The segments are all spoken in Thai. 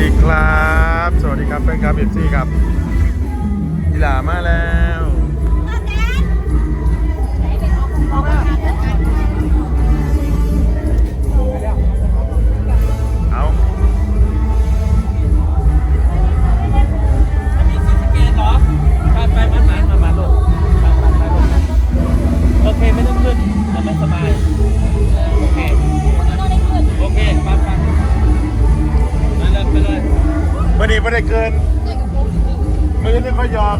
ดีครับ สวัสดีครับเป็นครับเอฟซีครับยีหลามาแล้ว นี้ไม่ได้เกินไม่ได้ค่อยยอม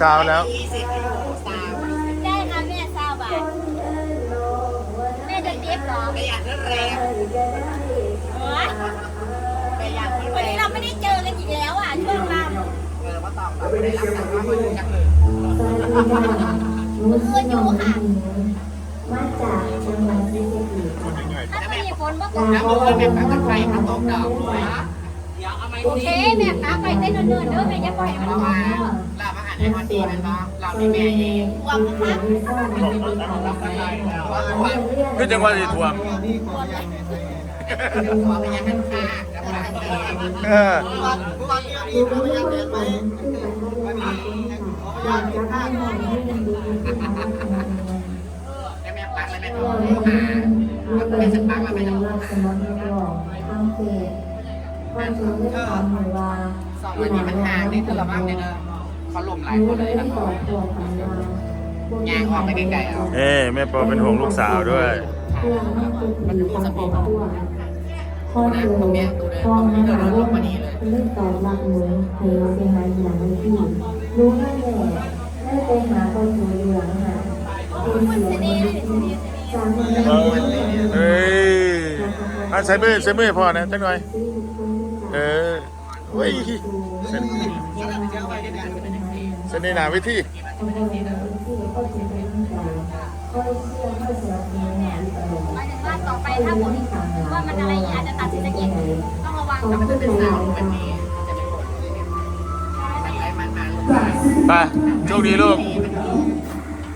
ซาวแล้ว ได้ค่ะแม่ทราบอะแม่จะเจ็บเหรอประหยัดแรงเฮ้ยประหยัดแรวันนี้งเราไม่ได้เจอกันอีกแล้วอะช่วงเราเออว่าต้องเราไม่ได้รับแต่ว่าม่รู้จักเลยเมื่อคืนอยู่ค่ะมาจากจังหวัดศรีสะเกษถ้าไม่มีฝนก็ตกแล้วเมื่อคืนเป็นกกันไฟพักตกดอกด้วยเดี๋ยวเอาไม้โอเคแม่ป้าไปเต้นเนินๆเด้อแม่จะปล่อยมันออกมาเด้อเรามาอ่าน ในวันดีเป็นบ้าเราในแม่เองหวังค่ะเราก็ได้ว่าว่าคือจังหวัดสีทวงว่าประหยัดกันค่าแล้วก็ได้เออว่าเรื่องนี้เราประหยัดกันไหมอยากจะให้มองให้มันดีขึ้นแล้วแม่ปักแล้วแม่ต้องหาแล้วแม่จะปักแล้วแม่ต้องรับสมองหลอกทางเพจความจริงเรื่องความหมายว่าสองวันนี้มันห่างนี่คือระวังเนี่ยเนอะ เขาลมหลายรู้คนเลเลยยที่นะบอกตัวของเรายางออกไปไกลๆเอาเอ้แม่ปอเป็นห่วงลูกสาวด้วยเพื่อให้คนดีทางครอบครัวพ่อเจอพ่อมาหาลูกเรื่องตอบรับหนูให้เราไปหาอย่างที่รู้แน่แน่ได้ไปหาคนสวยเหลืองหาคนเสียงมันดีสามคนเอ้ยอะใส่มือใส่มือพ่อนะจังหน่อยเออเว้ย เส้นเส้นในหนาวิธีหมายถึงว่าต่อไปถ้าฝนว่ามันอะไรอาจจะตัดสินใจเย็นต้องระวังขอบกับคุณเป็นหสาลาวยวันๆนี้จะเป็นคนมันไรมันมาไปโชคดีลูก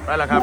ไปแล้วครับ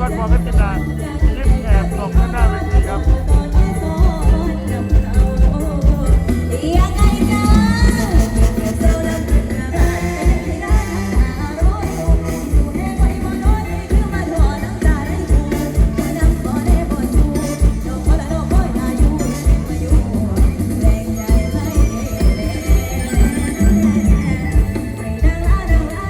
var, var vet.